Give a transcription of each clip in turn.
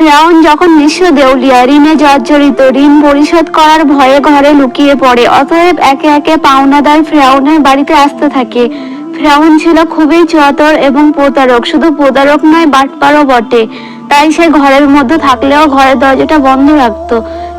ফেরাউন যখন নিঃস্ব দেউলিয়া, ঋণে জর্জরিত, ঋণ পরিশোধ করার ভয়ে ঘরে লুকিয়ে পড়ে, অতএব একে একে পাওনাদার ফেরাউনের বাড়িতে আসতে থাকে। ফেরাউন ছিল খুবই চতর এবং প্রতারক, শুধু প্রতারক নয়, বাটপারও বটে। তাই সে ঘরের মধ্যে থাকলেও ঘরের দরজাটা বন্ধ রাখতো,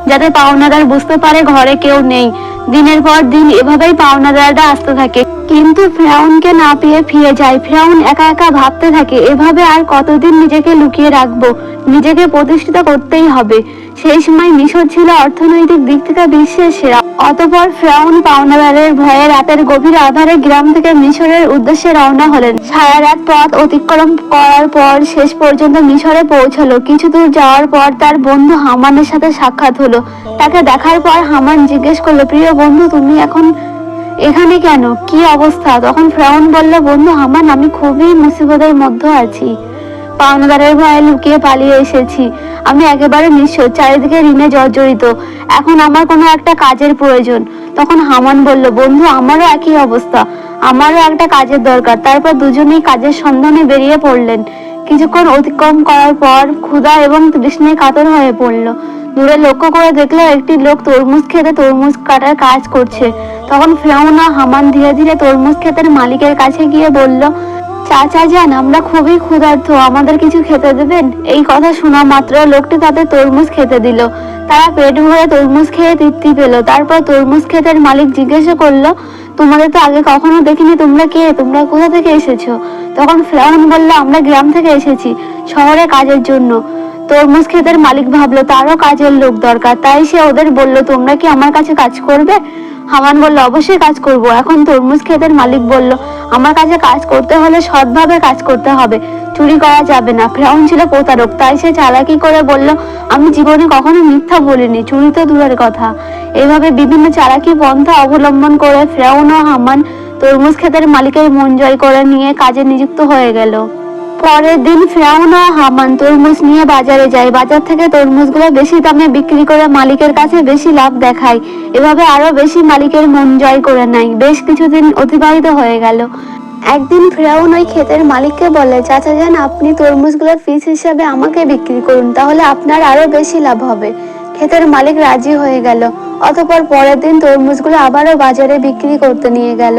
যাতে পাওনাদার বুঝতে পারে ঘরে কেউ নেই। দিনের পর দিন এভাবেই পাওনাদাররা আসতে থাকে। কিন্তু ফ্রাউনকে না পেয়ে ফিরে যায়। ফ্রাউন একা একা ভাবতে থাকে, এভাবে আর কতদিন নিজেকে লুকিয়ে রাখব? নিজেকে প্রতিষ্ঠিত করতেই হবে। সেই সময় মিশর ছিল অর্থনৈতিক দিক থেকে বিশ্বের সেরা। অতপর ফ্রাউন পাওনাদারের ভয়ে রাতের গভীর আধারে গ্রাম থেকে মিশরের উদ্দেশ্যে রওনা হলেন। সারা রাত পথ অতিক্রম করার পর শেষ পর্যন্ত মিশরে পৌঁছালো। কিছু দূর যাওয়ার পর তার বন্ধু হামানের সাথে সাক্ষাৎ হলো। তাকে দেখার পর হামান জিজ্ঞেস করল, প্রিয় বন্ধু, তুমি এখন এখানে কেন? কি অবস্থা? তখন ফ্রাউন বলল, বন্ধু হামান আমি খুবই মুসিবতের মধ্যে আছি। পাওনাদারের ভয়ে লুকিয়ে পালিয়ে এসেছি। আমি একেবারে নিঃস্ব, চারিদিকে ঋণে জর্জরিত। এখন আমার কোনো একটা কাজের প্রয়োজন। তখন হামান বলল, বন্ধু, আমারও একই অবস্থা। আমারও একটা কাজের দরকার। তারপর দুজনেই কাজের সন্ধানে বেরিয়ে পড়লেন। কিছুক্ষণ অতিক্রম করার পর ক্ষুধা এবং তৃষ্ণায় কাতর হয়ে পড়ল। দূরে লক্ষ্য করে দেখল, একটি লোক তরমুজ খেতে তরমুজ কাটার কাজ করছে। তখন ফেরাউন হামান ধীরে ধীরে তরমুজ ক্ষেতের মালিকের কাছে গিয়ে বলল, চাচা যান, আমরা খুবই ক্ষুধার্ত, আমাদের কিছু খেতে দেবেন? এই কথা শোনা মাত্র লোকটি তাদের তরমুজ খেতে দিল। তারা পেট ভরে তরমুজ খেয়ে তৃপ্তি পেল। তারপর তরমুজ ক্ষেতের মালিক জিজ্ঞাসা করল, তোমাদের তো আগে কখনো দেখিনি তোমরা কে? তোমরা কোথা থেকে এসেছ? তখন ফ্রাউন বলল, আমরা গ্রাম থেকে এসেছি, শহরে কাজের জন্য। তরমুজ ক্ষেতের মালিক ভাবলো, তারও কাজের লোক দরকার। তাই সে ওদের বলল, তোমরা কি আমার কাছে কাজ করবে? হামান বলল, অবশ্যই কাজ করব। এখন তরমুজ ক্ষেতের মালিক বলল, আমার কাছে কাজ করতে হলে সৎভাবে কাজ করতে হবে। চুরি করা যাবে না। ফ্রাউন ছিল প্রতারক, তাই সে চালাকি করে বলল, আমি জীবনে কখনো মিথ্যা বলিনি, চুরি তো দূরের কথা। এভাবে বিভিন্ন চালাকি পন্থা অবলম্বন করে ফ্রাউন ও হামান তরমুজ ক্ষেতের মালিকের মন জয় করে নিয়ে কাজে নিযুক্ত হয়ে গেল। পরের দিন ফেরাউন ও হামান তরমুজ নিয়ে বাজারে যায় বাজার থেকে তরমুজগুলো বেশি দামে বিক্রি করে মালিকের কাছে বেশি লাভ দেখায় এভাবে আরও বেশি মালিকের মন জয় করে নেয়। বেশ কিছুদিন অতিবাহিত হয়ে গেল। একদিন ফেরাউন ওই ক্ষেতের মালিককে বলে, চাচা যান আপনি তরমুজগুলো পিস হিসাবে আমাকে বিক্রি করুন, তাহলে আপনার আরও বেশি লাভ হবে। ক্ষেতের মালিক রাজি হয়ে গেল। অতপর পরের দিন তরমুজগুলো আবারও বাজারে বিক্রি করতে নিয়ে গেল।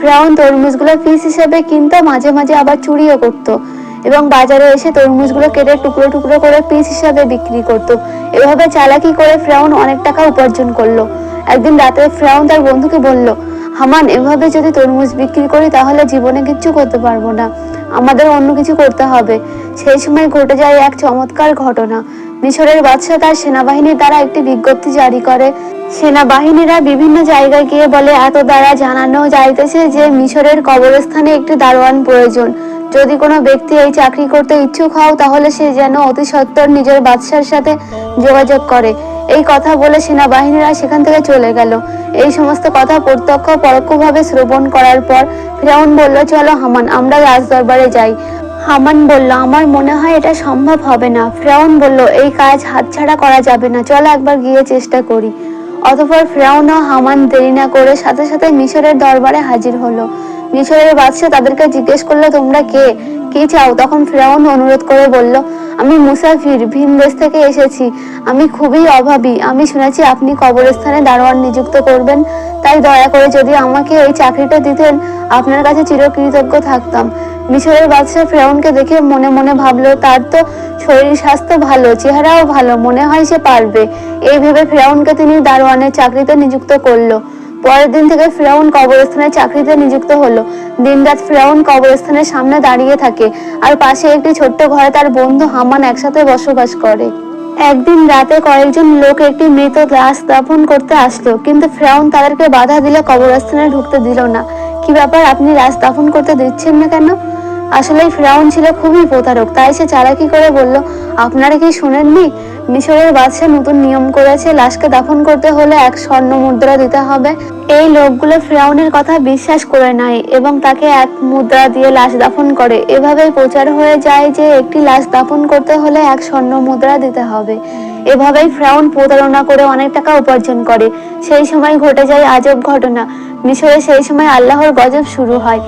ফ্রাউন তরমুজগুলো পিস হিসেবে কিনতো, মাঝে মাঝে আবার চুরিও করত। এবং বাজারে এসে তরমুজগুলো কেটে টুকরো টুকরো করে পিস হিসাবে বিক্রি করত। এভাবে চালাকি করে ফ্রাউন অনেক টাকা উপার্জন করল। একদিন রাতে ফ্রাউন তার বন্ধুকে বলল, হামান, এভাবে যদি তরমুজ বিক্রি করি তাহলে জীবনে কিচ্ছু করতে পারব না। আমাদের অন্য কিছু করতে হবে। সেই সময় ঘটে যায় এক চমৎকার ঘটনা। মিশরের বাদশাহ তার সেনাবাহিনীর দ্বারা একটি বিজ্ঞপ্তি জারি করে। সেনাবাহিনীরা বিভিন্ন জায়গায় গিয়ে বলে, এত দ্বারা জানানো যাইতেছে যে মিশরের কবরস্থানে একটি দারোয়ান প্রয়োজন। যদি কোনো ব্যক্তি এই চাকরি করতে ইচ্ছুক হও, তাহলে সে যেন অতি সত্বর নিজের বাদশার সাথে যোগাযোগ করে। এই কথা বলে সেনাবাহিনীরা সেখান থেকে চলে গেল। এই সমস্ত কথা প্রত্যক্ষ পরোক্ষভাবে শ্রবণ করার পর ফিরাউন বলল, চলো হামান আমরা রাজদরবারে যাই। হামান বলল, আমার মনে হয় এটা সম্ভব হবে না। ফ্রাউন বলল, এই কাজ হাতছাড়া করা যাবে না। চলো একবার গিয়ে চেষ্টা করি। অতঃপর ফ্রাউন ও হামান দেরি না করে সাথে সাথে মিশরের দরবারে হাজির হলো। মিশরের বাদশাহ তাদেরকে জিজ্ঞেস করল, তোমরা কে? কি চাও? তখন ফ্রাউন অনুরোধ করে বলল, আমি মুসাফির ভিন দেশ থেকে এসেছি। আমি খুবই অভাবী। আমি শুনেছি আপনি কবরস্থানে দারোয়ান নিযুক্ত করবেন। তাই দয়া করে যদি আমাকে এই চাকরিটা দিতেন, আপনার কাছে চিরকৃতজ্ঞ থাকতাম। মিশরের বাদশাহ ফেরাউনকে দেখে মনে মনে ভাবলো, তার তো শরীর স্বাস্থ্য ভালো, চেহারাও ভালো, মনে হয় সে পারবে। এই ভেবে ফেরাউনকে তিনি দারোয়ানের চাকরিতে নিযুক্ত করল। পরের দিন থেকে ফেরাউন কবরস্থানের চাকরিতে নিযুক্ত হলো। দিনরাত ফেরাউন কবরস্থানের সামনে দাঁড়িয়ে থাকে আর পাশে একটি ছোট্ট ঘরে তার বন্ধু হামান একসাথে বসবাস করে। একদিন রাতে কয়েকজন লোক একটি মৃত লাশ দাফন করতে আসলো, কিন্তু ফ্রাউন তাদেরকে বাধা দিলে কবরস্থানে ঢুকতে দিল না। কি ব্যাপার, আপনি লাশ দাফন করতে দিচ্ছেন না কেন? আসলে ফ্রাউন ছিল খুবই প্রতারক, তাই সে চালাকি করে বলল, আপনারা কি শুনেননি? মিশরের বাদশাহ নতুন নিয়ম করেছে, লাশকে দাফন করতে হলে এক স্বর্ণ মুদ্রা দিতে হবে। এই লোকগুলো ফ্রাউনের কথা বিশ্বাস করে নেয় এবং তাকে এক মুদ্রা দিয়ে লাশ দাফন করে। এভাবেই প্রচার হয়ে যায় যে একটি লাশ দাফন করতে হলে এক স্বর্ণ মুদ্রা দিতে হবে। এভাবেই ফ্রাউন প্রতারণা করে অনেক টাকা উপার্জন করে। সেই সময় ঘটে যায় আজব ঘটনা। মিশরে সেই সময় আল্লাহর গজব শুরু হয়।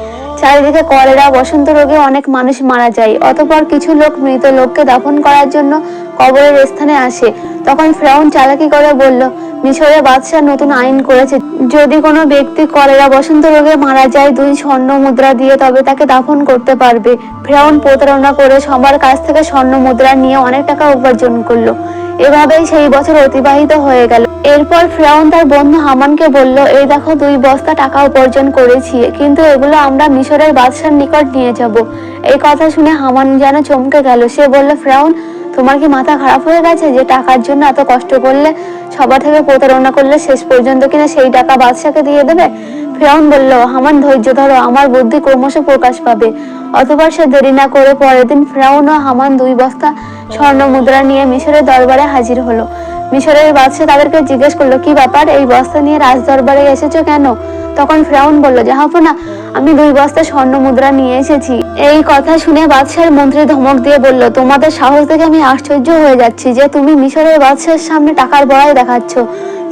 চারিদিকে কলেরা, বসন্ত রোগে অনেক মানুষ মারা যায়। অতপর কিছু লোক মৃত লোককে দাফন করার জন্য কবরের স্থানে আসে। তখন ফ্রাউন চালাকি করে বলল মিশরের বাদশাহ নতুন আইন করেছে। যদি কোনো ব্যক্তি কলেরা, বসন্ত রোগে মারা যায়, দুই স্বর্ণ মুদ্রা দিয়ে তবে তাকে দাফন করতে পারবে। ফ্রাউন প্রতারণা করে সবার কাছ থেকে স্বর্ণ মুদ্রা নিয়ে অনেক টাকা উপার্জন করল। এভাবেই সেই বছর অতিবাহিত হয়ে গেল। এরপর ফ্রাউন তার বন্ধু হামানকে বলল, এই দেখো, দুই বস্তা টাকা উপার্জন করেছি, কিন্তু এগুলো আমরা মিশরের বাদশার নিকট নিয়ে যাব। এই কথা শুনে হামান যেন চমকে গেল। সে বলল ফ্রাউন তোমার কি মাথা খারাপ হয়ে গেছে যে টাকার জন্য এত কষ্ট করলে? সবার থেকে প্রতারণা করলে শেষ পর্যন্ত কিনা সেই টাকা বাদশাকে দিয়ে দেবে? ফিরাউন বলল, হামান, ধৈর্য ধরো, আমার বুদ্ধি ক্রমশ প্রকাশ পাবে। অথবা সে দেরি না করে পরের দিন ফেরাউন ও হামান দুই বস্তা স্বর্ণ মুদ্রা নিয়ে মিশরের দরবারে হাজির হলো। মিশরের বাদশাহ তাদেরকে জিজ্ঞেস করল, কি ব্যাপার, এই বস্তা নিয়ে রাজ দরবারে এসেছ কেন? তখন ফ্রাউন বলল জাহাপনা আমি দুই বস্তা স্বর্ণ মুদ্রা নিয়ে এসেছি। এই কথা শুনে বাদশাহের মন্ত্রী ধমক দিয়ে বলল, তোমাদের সাহস দেখে আমি আশ্চর্য হয়ে যাচ্ছি যে তুমি মিশরের বাদশাহের সামনে টাকার বড়াই দেখাচ্ছ।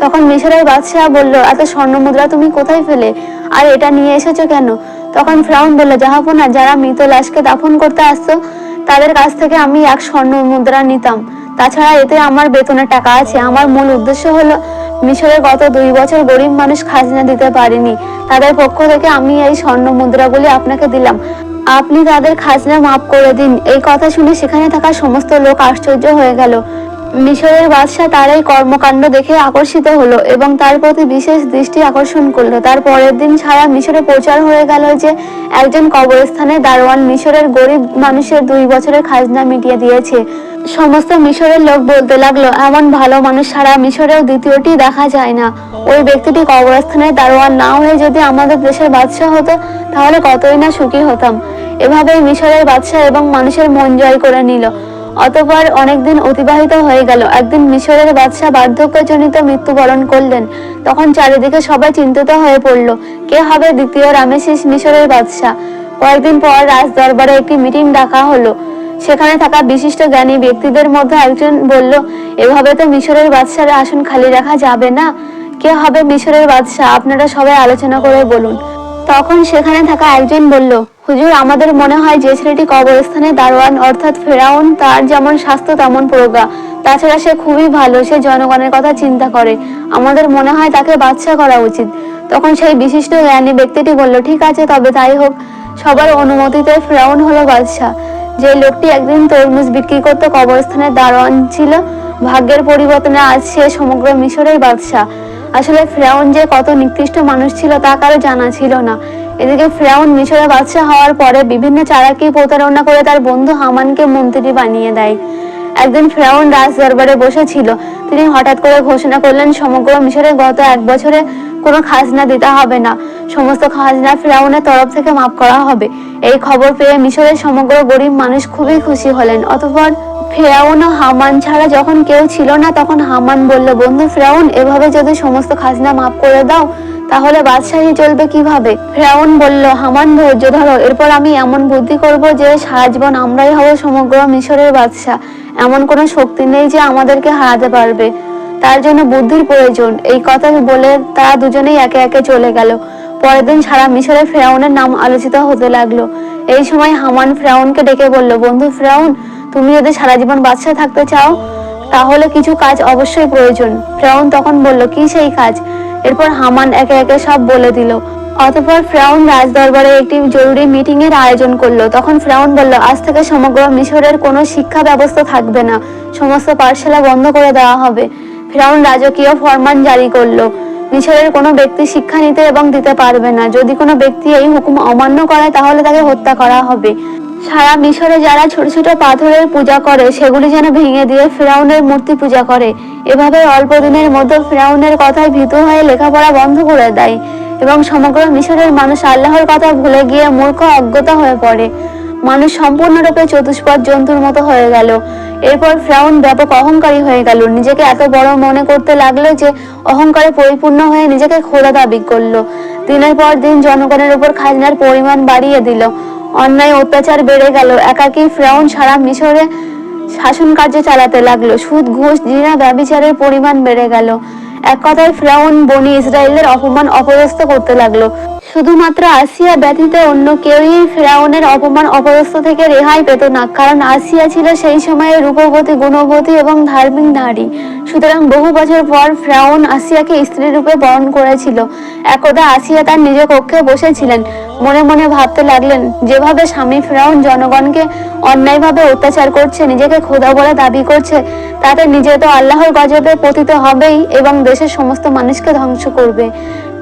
তখন মিশরের বাদশাহ বলল, এত স্বর্ণ মুদ্রা তুমি কোথায় ফেলে? আর এটা নিয়ে এসেছ কেন? তখন ফ্রাউন বলল জাহাপনা যারা মৃত লাশকে দাফন করতে আসতো, তাদের কাছ থেকে আমি এক স্বর্ণ মুদ্রা নিতাম। তাছাড়া এতে আমার বেতনের টাকা আছে। আমার মূল উদ্দেশ্য হলো মিশরের গত দুই বছর গরিব মানুষ খাজনা দিতে পারেনি। তাদের পক্ষ থেকে আমি এই স্বর্ণ মুদ্রাগুলি আপনাকে দিলাম। আপনি তাদের খাজনা মাফ করে দিন। এই কথা শুনে সেখানে থাকা সমস্ত লোক আশ্চর্য হয়ে গেল। মিশরের বাদশাহ তার এই কর্মকাণ্ড দেখে আকর্ষিত হলো এবং তার প্রতি বিশেষ দৃষ্টি আকর্ষণ করল। তার পরের দিন সারা মিশরে প্রচার হয়ে গেল যে, একজন কবরস্থানে দারোয়ান মিশরের গরিব মানুষের দুই বছরের খাজনা মিটিয়ে দিয়েছে। সমস্ত মিশরের লোক বলতে লাগল, এমন ভালো মানুষ সারা মিশরেও দ্বিতীয়টি দেখা যায় না। ওই ব্যক্তিটি কবরস্থানের দারোয়ান না হয়ে যদি আমাদের দেশের বাদশাহ হতো, তাহলে কতই না সুখী হতাম। এভাবেই মিশরের বাদশাহ এবং মানুষের মন জয় করে নিল। অতপর অনেকদিন অতিবাহিত হয়ে গেল। একদিন মিশরের বাদশাহ বার্ধক্যজনিত মৃত্যুবরণ করলেন। তখন চারিদিকে সবাই চিন্তিত হয়ে পড়ল, কে হবে দ্বিতীয় রামেশিস মিশরের বাদশাহ? কয়েকদিন পর রাজ দরবারে একটি মিটিং ডাকা হলো। সেখানে থাকা বিশিষ্ট জ্ঞানী ব্যক্তিদের মধ্যে একজন বলল, এভাবে তো মিশরের বাদশার আসন খালি রাখা যাবে না। কে হবে মিশরের বাদশাহ? আপনারা সবাই আলোচনা করে বলুন। তখন সেখানে থাকা একজন বলল, হুজুর, আমাদের মনে হয় যে ছেলেটি কবরস্থানে দারোয়ান, অর্থাৎ ফেরাউন, তার যেমন স্বাস্থ্য তেমন প্রজ্ঞা। তাছাড়া সে খুবই ভালো, সে জনগণের কথা চিন্তা করে। আমাদের মনে হয় তাকে বাদশা করা উচিত। তখন সেই বিশিষ্ট জ্ঞানী ব্যক্তিটি বলল, ঠিক আছে, তবে তাই হোক, সবার অনুমতিতে ফেরাউন হলো বাদশাহ যে লোকটি একদিন তরমুজ বিক্রি করতে কবরস্থানের দারোয়ান ছিল, ভাগ্যের পরিবর্তনে আজ সে সমগ্র মিশরের বাদশাহ আসলে ফ্রাউন যে কত নিকৃষ্ট মানুষ ছিল তা কারও জানা ছিল না। এদিকে ফ্রাউন মিশরের বাদশাহ হওয়ার পরে বিভিন্ন চালাকি প্রতারণা করে তার বন্ধু হামানকে মন্ত্রী বানিয়ে দেয়। একদিন ফ্রাউন রাজ দরবারে বসেছিল। তিনি হঠাৎ করে ঘোষণা করলেন, সমগ্র মিশরে গত এক বছরে কোনো খাজনা দিতে হবে না। সমস্ত খাজনা ফ্রাউনের তরফ থেকে মাফ করা হবে। এই খবর পেয়ে মিশরের সমগ্র গরিব মানুষ খুবই খুশি হলেন। অতঃপর ফেরাউন ও হামান ছাড়া যখন কেউ ছিল না, তখন হামান বলল, বন্ধু ফেরাউন, এভাবে যদি সমস্ত খাজনা মাফ করে দাও, তাহলে বাদশাহী চলবে কীভাবে? ফেরাউন বলল, হামান ধৈর্য ধরো, এরপর আমি এমন বুদ্ধি করব যে সারা জীবন আমরাই হব সমগ্র মিশরের বাদশাহ। এমন কোনো শক্তি নেই যে আমাদেরকে হারাতে পারবে। তার জন্য বুদ্ধির প্রয়োজন। এই কথা বলে তারা দুজনেই একে একে চলে গেল। পরের দিন সারা মিশরে ফেরাউনের নাম আলোচিত হতে লাগল। এই সময় হামান ফেরাউনকে ডেকে বলল, বন্ধু ফেরাউন তুমি যদি সারা জীবন বাদশাহ থাকতে চাও, তাহলে কিছু কাজ অবশ্যই প্রয়োজন। ফ্রাউন তখন বলল, কি সেই কাজ? এরপর হামান একে একে সব বলে দিল। অতঃপর ফ্রাউন রাজ দরবারে একটি জরুরি মিটিং এর আয়োজন করল। তখন ফ্রাউন বলল, আজ থেকে সমগ্র মিশরের কোনো শিক্ষা ব্যবস্থা থাকবে না। সমস্ত পাঠশালা বন্ধ করে দেওয়া হবে। ফ্রাউন রাজকীয় ফরমান জারি করল। মিশরের কোনো ব্যক্তি শিক্ষা নিতে এবং দিতে পারবে না। যদি কোনো ব্যক্তি এই হুকুম অমান্য করে, তাহলে তাকে হত্যা করা হবে। সারা মিশরে যারা ছোট ছোট পাথরের পূজা করে, সেগুলি যেন ভেঙে দিয়ে ফিরাউনের মূর্তি পূজা করে। এভাবে অল্প দিনের মধ্যে ফিরাউনের কথায় ভীত হয়ে লেখাপড়া বন্ধ করে দেয় এবং সমগ্র মিশরের মানুষ আল্লাহর কথা ভুলে গিয়ে মূর্খ, অজ্ঞতা হয়ে পড়ে। মানুষ সম্পূর্ণরূপে চতুষ্পদ জন্তুর মতো হয়ে গেল। এরপর ফ্রাউন ব্যাপক অহংকারী হয়ে গেল। নিজেকে এত বড় মনে করতে লাগল যে, অহংকারে পরিপূর্ণ হয়ে নিজেকে খোদা দাবি করল। দিনের পর দিন জনগণের উপর খাজনার পরিমাণ বাড়িয়ে দিল। অন্যায় অত্যাচার বেড়ে গেল। একাকী ফ্রাউন সারা মিশরে শাসন কার্য চালাতে লাগল। সুদ, ঘুষ, জিনা, ব্যবিচারের পরিমাণ বেড়ে গেল। এক কথায় ফ্রাউন বনি ইসরায়েলের অপমান অপদস্থ করতে লাগল। শুধুমাত্র আসিয়া ব্যতীত অন্য কেউই ফেরাউনের অপমান অপদস্থ থেকে রেহাই পেত না, কারণ আসিয়া ছিল সেই সময়ে রূপবতী, গুণবতী এবং ধার্মিক নারী। সুতরাং বহু বছর পর ফ্রাউন আসিয়াকে স্ত্রী রূপে বরণ করেছিল। একদা আসিয়া তার নিজ কক্ষে বসেছিলেন। মনে মনে ভাবতে লাগলেন, যেভাবে স্বামী ফ্রাউন জনগণকে অন্যায়ভাবে অত্যাচার করছে, নিজেকে খোদা বলে দাবি করছে তাতে নিজে তো আল্লাহর গজবে পতিত হবেই এবং দেশের সমস্ত মানুষকে ধ্বংস করবে।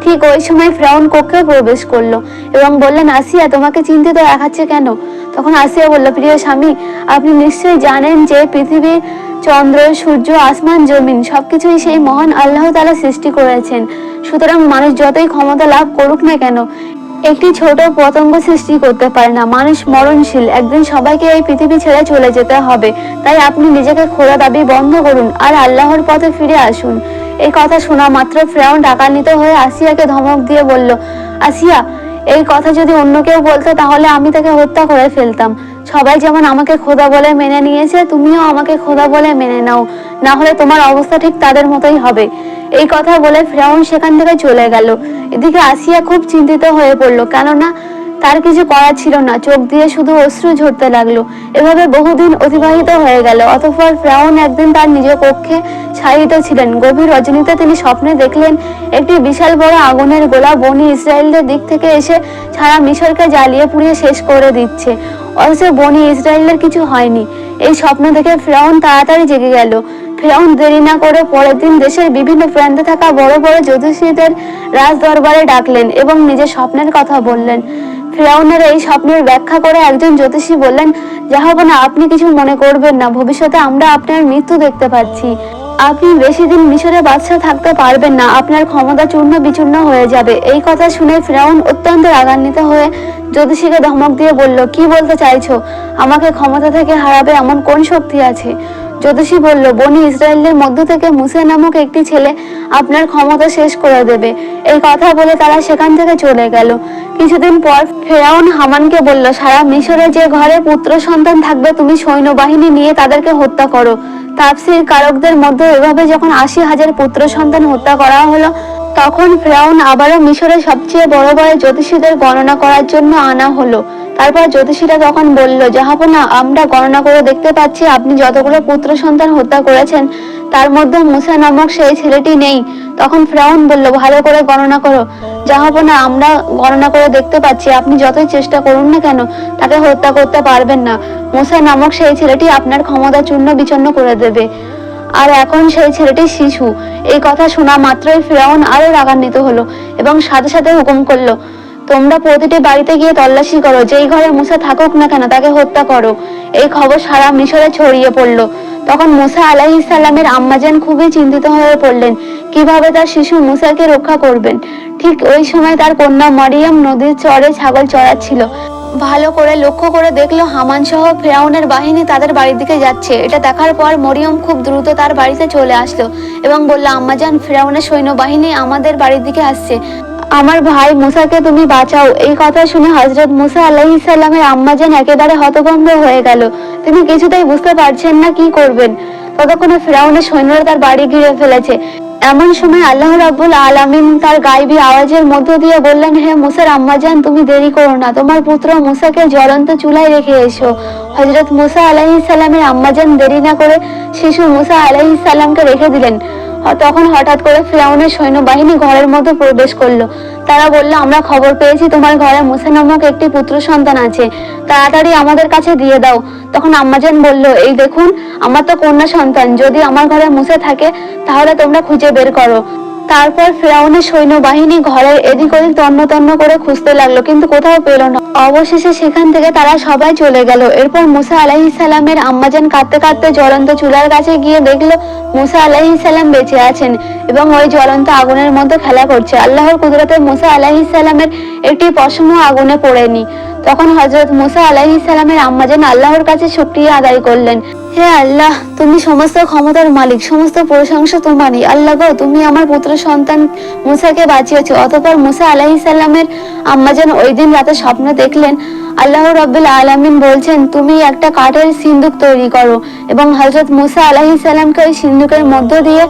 ঠিক ওই সময় ফ্রাউন কক্ষে প্রবেশ করল এবং বললেন, আসিয়া, তোমাকে চিন্তিত দেখাচ্ছে কেন? তখন আসিয়া বলল, প্রিয় স্বামী, আপনি নিশ্চয়ই জানেন যে পৃথিবী, চন্দ্র, সূর্য, আসমান, জমিন, সবকিছুই সেই মহান আল্লাহ তালা সৃষ্টি করেছেন। সুতরাং মানুষ যতই ক্ষমতা লাভ করুক না কেন একটি ছোট পতঙ্গ সৃষ্টি করতে পারে না। মানুষ মরণশীল। একদিন সবাইকে এই পৃথিবী ছেড়ে চলে যেতে হবে। তাই আপনি নিজেকে খোলা দাবি বন্ধ করুন আর আল্লাহর পথে ফিরে আসুন। এই কথা শোনা মাত্র ফ্রাউন ডাকান্বিত হয়ে আসিয়াকে ধমক দিয়ে বলল, আসিয়া, এই কথা যদি অন্য কেউ বলতো তাহলে আমি তাকে হত্যা করে ফেলতাম। সবাই যেমন আমাকে খোদা বলে মেনে নিয়েছে, তুমিও আমাকে খোদা বলে মেনে নাও। না হলে তোমার অবস্থা ঠিক তাদের মতোই হবে। এই কথা বলে ফ্রাউন সেখান থেকে চলে গেল। এদিকে আসিয়া খুব চিন্তিত হয়ে পড়ল, কেননা তার কিছু করার ছিল না। চোখ দিয়ে শুধু অশ্রু ঝরতে লাগল। এভাবে বহুদিন অতিবাহিত হয়ে গেল, অতঃপর ফ্রাউন একদিন তার নিজ কক্ষে ছায়িত ছিলেন। গভীর রজনীতে তিনি স্বপ্নে দেখলেন, একটি বিশাল বড় আগুনের গোলা বনি ইসরায়েলদের দিক থেকে এসে সারা মিশরকে জ্বালিয়ে পুড়িয়ে শেষ করে দিচ্ছে। অথচ বনি ইসরায়েলের কিছু হয়নি। এই স্বপ্ন দেখে ফ্রাউন তাড়াতাড়ি জেগে গেল। ফেরাউন দেরি না করে পরের দিন দেশের বিভিন্ন প্রান্তে থাকা বড় বড় জ্যোতিষীদের রাজ দরবারে ডাকলেন এবং নিজের স্বপ্নের কথা বললেন। ফেরাউনের এই স্বপ্নের ব্যাখ্যা করে একজন জ্যোতিষী বললেন জাহাবনা আপনি কিছু মনে করবেন না, ভবিষ্যতে আমরা আপনার মৃত্যু দেখতে পাচ্ছি। আপনি বেশি দিন মিশরে বাদশাহ থাকতে পারবেন না, আপনার ক্ষমতা চূর্ণ বিচূর্ণ হয়ে যাবে। এই কথা শুনে ফেরাউন অত্যন্ত রাগান্বিত হয়ে জ্যোতিষীকে ধমক দিয়ে বলল, কি বলতে চাইছো? আমাকে ক্ষমতা থেকে হারাবে এমন কোন শক্তি আছে? জ্যোতিষী বলল, বনি ইসরায়েলের মধ্য থেকে মুসা নামক একটি ছেলে আপনার ক্ষমতা শেষ করে দেবে। এই কথা বলে তারা সেখান থেকে চলে গেল। কিছুদিন পর ফেরাউন হামানকে বলল, সারা মিশরে যে ঘরে পুত্র সন্তান থাকবে, তুমি সৈন্যবাহিনী নিয়ে তাদেরকে হত্যা করো। তাফসির কারকদের মধ্যে এভাবে যখন আশি হাজার পুত্র সন্তান হত্যা করা হলো, তখন ফেরাউন আবারও মিশরের সবচেয়ে বড় বড় জ্যোতিষীদের গণনা করার জন্য আনা হলো। তারপর জ্যোতিষীরা তখন বলল জাহাপনা আমরা গণনা করে দেখতে পাচ্ছি আপনি যতগুলো পুত্র সন্তান হত্যা করেছেন, তার মধ্যে মুসা নামক সেই ছেলেটি নেই। তখন ফ্রাউন বলল, ভালো করে গণনা করো। জাহাপনা আমরা গণনা করে দেখতে পাচ্ছি, আপনি যতই চেষ্টা করুন না কেন, তাকে হত্যা করতে পারবেন না। মুসা নামক সেই ছেলেটি আপনার ক্ষমতা চূর্ণ বিচন্ন করে দেবে। আর এখন সেই ছেলেটি শিশু। এই কথা শোনা মাত্রই ফিরাউন আরও রাগান্বিত হলো এবং সাথে সাথে হুকুম করল তোমরা প্রতিটি বাড়িতে গিয়ে তল্লাশি করো। যেই ঘরে মুসা থাকুক না কেন, তাকে হত্যা করো। এই খবর সারা মিশরে ছড়িয়ে পড়ল। তখন মুসা আলাইহিসাল্লামের আম্মাজান খুবই চিন্তিত হয়ে পড়লেন, কীভাবে তার শিশু মুসাকে রক্ষা করবেন। ঠিক ওই সময় তার কন্যা মারিয়াম নদীর চরে ছাগল চড়াচ্ছিল। ভালো করে লক্ষ্য করে দেখল হামান সহ ফেরাউনের বাহিনী তাদের বাড়ির দিকে যাচ্ছে। এটা দেখার পর মরিয়ম খুব দ্রুত তার বাড়িতে চলে আসলো এবং বলল আম্মাজান ফেরাউনের সৈন্যবাহিনী আমাদের বাড়ির দিকে আসছে। আমার ভাই মুসাকে তুমি বাঁচাও। এই কথা শুনে হজরত মুসা আলাহি সাল্লামের আম্মাজান একেবারে হতভম্ব হয়ে গেল। তিনি কিছুতেই বুঝতে পারছেন না কি করবেন। ততক্ষণে ফেরাউনের সৈন্যরা তার বাড়ি ঘিরে ফেলেছে। এমন সময় আল্লাহ রাব্বুল আলামিন তার গাইবী আওয়াজের মধ্য দিয়ে বললেন, হে মুসার আম্মাজান তুমি দেরি করো না। তোমার পুত্র মুসাকে জ্বলন্ত চুলায় রেখে এসো। হজরত মুসা আলাহি সাল্লামের আম্মাজান দেরি না করে শিশু মুসা আলাহি সাল্লামকে রেখে দিলেন। তখন হঠাৎ করে ফিরাউনের সৈন্যবাহিনী ঘরের মধ্যে প্রবেশ করল। তারা বলল, আমরা খবর পেয়েছি, তোমার ঘরে মুসা নামক একটি পুত্র সন্তান আছে। তাড়াতাড়ি আমাদের কাছে দিয়ে দাও। তখন আম্মাজান বলল, এই দেখুন, আমার তো কন্যা সন্তান। যদি আমার ঘরে মুসা থাকে, তাহলে তোমরা খুঁজে বের করো। তারপর ফেরাউনের সৈন্যবাহিনী ঘরের এদিক ওদিক তন্ন তন্ন করে খুঁজতে লাগল, কিন্তু কোথাও পেল না। অবশেষে সেখান থেকে তারা সবাই চলে গেল। এরপর মুসা আলাহি সালামের আম্মাজান কাঁদতে কাঁদতে জ্বলন্ত চুলার কাছে গিয়ে দেখল মুসা আলাহি সালাম বেঁচে আছেন এবং ওই জ্বলন্ত আগুনের মধ্যে খেলা করছে। আল্লাহর কুদরতে মুসা আলাহি সালামের একটি পশম আগুনে পড়েনি। তখন হজরত মুসা আলাহি সালামের আম্মাজান আল্লাহর কাছে শুক্রিয়া আদায় করলেন। হে আল্লাহ, তুমি সমস্ত ক্ষমতার মালিক, সমস্ত প্রশংসা তোমারই। আল্লাহ গো, তুমি আমার পুত্র সন্তান মুসাকে বাঁচিয়েছো। অতপর মুসা আলাহি সাল্লামের আম্মা যেন ওই দিন রাতে স্বপ্ন দেখলেন। আল্লাহ রব্বুল আলমিন বলছেন, তুমি একটা কাঠের সিন্দুক তৈরি করো। এবং হজরত মুসা আলাহি সাল্লামকে ওই সিন্দুকের মধ্য দিয়ে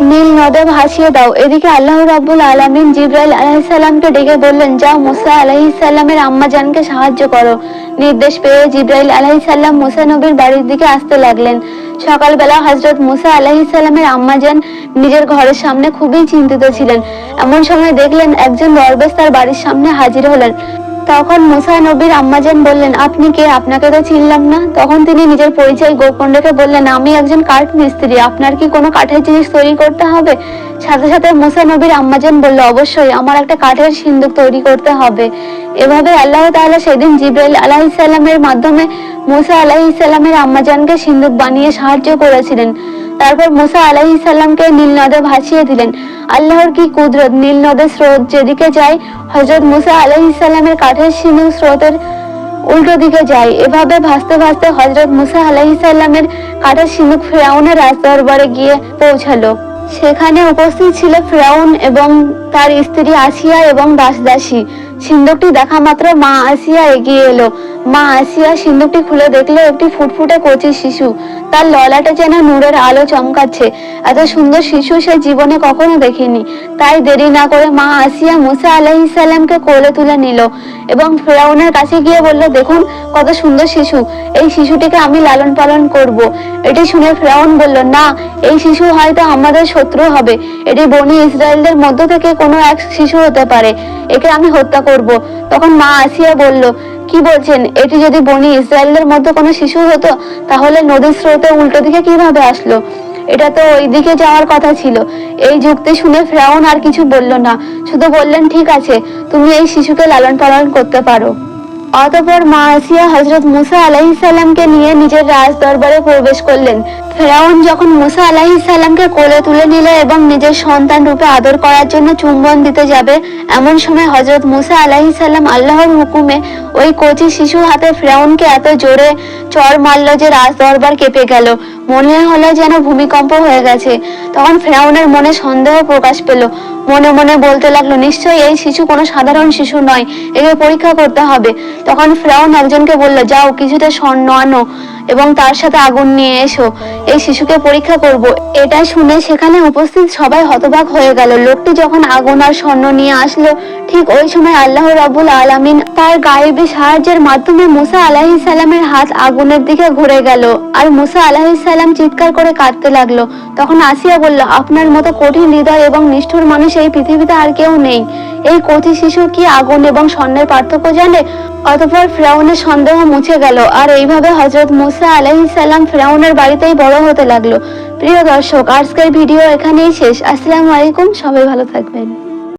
নীল নদে ভাসিয়ে দাও। এদিকে আল্লাহ রাব্বুল আলামিন জিব্রাইল আলাইহিসসালামকে ডেকে বললেন, যাও মুসা আলাইহিসসালামের আম্মাজানকে সাহায্য করো। নির্দেশ পেয়ে জিব্রাইল আলাইহিসসালাম মুসা নবীর বাড়ির দিকে আসতে লাগলেন। সকালবেলা হজরত মুসা আলাইহিসসালামের আম্মাজান নিজের ঘরের সামনে খুবই চিন্তিত ছিলেন। এমন সময় দেখলেন একজন দরবেশ তার বাড়ির সামনে হাজির হলেন। তখন মুসা নবীর আম্মাজান বললেন, আপনি কে? আপনাকে তো চিনলাম না। তখন তিনি নিজের পরিচয় গোপন রেখে বললেন, আমি একজন কাঠ মিস্ত্রি, আপনার কি কোনো কাঠের জিনিস তৈরি করতে হবে? সাথে সাথে মুসা নবীর আম্মাজান বলল, অবশ্যই, আমার একটা কাঠের সিন্দুক তৈরি করতে হবে। এভাবে আল্লাহ তাআলা সেদিন জিব্রাইল আলাইহিসসালামের মাধ্যমে মুসা আলাইহিসসালামের আম্মাজানকে সিন্দুক বানিয়ে সাহায্য করেছিলেন। তারপর মুসা আলাইহিসসালামকে নীল নদে ভাসিয়ে দিলেন। আল্লাহর কি কুদরত? নীল নদের স্রোত যেদিকে যায়, হযরত মুসা আলাইহিসসালামের কাঠের সিন্ধু স্রোতের উল্টো দিকে যায়। এভাবে ভাসতে ভাসতে হযরত মুসা আলাইহিসসালামের কাঠের সিন্ধুক ফেরাউনের রাজদরবারে গিয়ে পৌঁছালো। সেখানে উপস্থিত ছিল ফেরাউন এবং তার স্ত্রী আসিয়া এবং দাসদাসী। সিন্ধুকটি দেখা মাত্র মা আসিয়া এগিয়ে এলো। মা আসিয়া সিন্ধুকটি খুলে দেখল একটি ফুটফুটে কচি শিশু। তার ললাটে যেন নূরের আলো চমকাচ্ছে। এত সুন্দর শিশু সে জীবনে কখনো দেখেনি। তাই দেরি না করে মা আসিয়া মুসা আলাইহিসসালামকে কোলে তুলে নিল এবং ফেরাউনের কাছে গিয়ে বলল, দেখুন, কত সুন্দর শিশু। এই শিশুটিকে আমি লালন পালন করব। এটি শুনে ফেরাউন বলল, না, এই শিশু হয়তো আমাদের শত্রু হবে। এটি বনি ইসরায়েলদের মধ্য থেকে কোনো এক শিশু হতে পারে। একে আমি হত্যা করব। তখন মা আসিয়া বলল, কি বলছেন? এটি যদি বনি ইসরায়েলদের মধ্যে কোনো শিশু হতো, তাহলে নদীর স্রোতে উল্টো দিকে কীভাবে আসলো? এটা তো ওই দিকে যাওয়ার কথা ছিল। এই যুক্তি শুনে ফ্রাউন আর কিছু বলল না। শুধু বললেন, ঠিক আছে, তুমি এই শিশুকে লালন পালন করতে পারো। অতঃপর মা আসিয়া হজরত মুসা আলাইহিসাল্লামকে নিয়ে নিজের রাজ দরবারে প্রবেশ করলেন। ফেরাউন যখন মুসা আলাইহিসাল্লামকে কোলে তুলে নিল এবং নিজের সন্তান রূপে আদর করার জন্য চুম্বন দিতে যাবে, এমন সময় হজরত মুসা আলাইহিসাল্লাম আল্লাহর হুকুমে ওই কচি শিশু হাতে ফেরাউনকে এত জোরে চর মারল যে রাজ দরবার কেঁপে গেল। মনে হলো যেন ভূমিকম্প হয়ে গেছে। তখন ফেরাউনের মনে সন্দেহ প্রকাশ পেল। মনে মনে বলতে লাগল, নিশ্চয়ই এই শিশু কোনো সাধারণ শিশু নয়, একে পরীক্ষা করতে হবে। তখন ফ্রাউন একজনকে বলল, যাও কিছুতে স্বর্ণ আনো। এবং তার সাথে আগুন নিয়ে এসো। এই শিশুকে পরীক্ষা করব। এটা শুনে সেখানে উপস্থিত সবাই হতবাক হয়ে গেল। লোকটি যখন আগুন আর স্বর্ণ নিয়ে আসলো, ঠিক ওই সময় আল্লাহ রাবুল আলামিন তার গায়েবী সাহায্যের মাধ্যমে মুসা আলাহি সালামের হাত আগুনের দিকে ঘুরে গেল। আর মুসা আলাহি সালাম চিৎকার করে কাঁদতে লাগল। তখন আসিয়া বলল, আপনার মতো কঠিন হৃদয় এবং নিষ্ঠুর মানুষ এই পৃথিবীতে আর কেউ নেই। এই কচি শিশু কি আগুন এবং স্বর্ণের পার্থক্য জানে? অতঃপর ফ্রাউনের সন্দেহ মুছে গেল। আর এইভাবে হজরত মুসা আলহি সাল্লাম ফ্রাউনের বাড়িতেই বড় হতে লাগল। প্রিয় দর্শক, আজকের ভিডিও এখানেই শেষ। আসসালামু আলাইকুম, সবাই ভালো থাকবেন।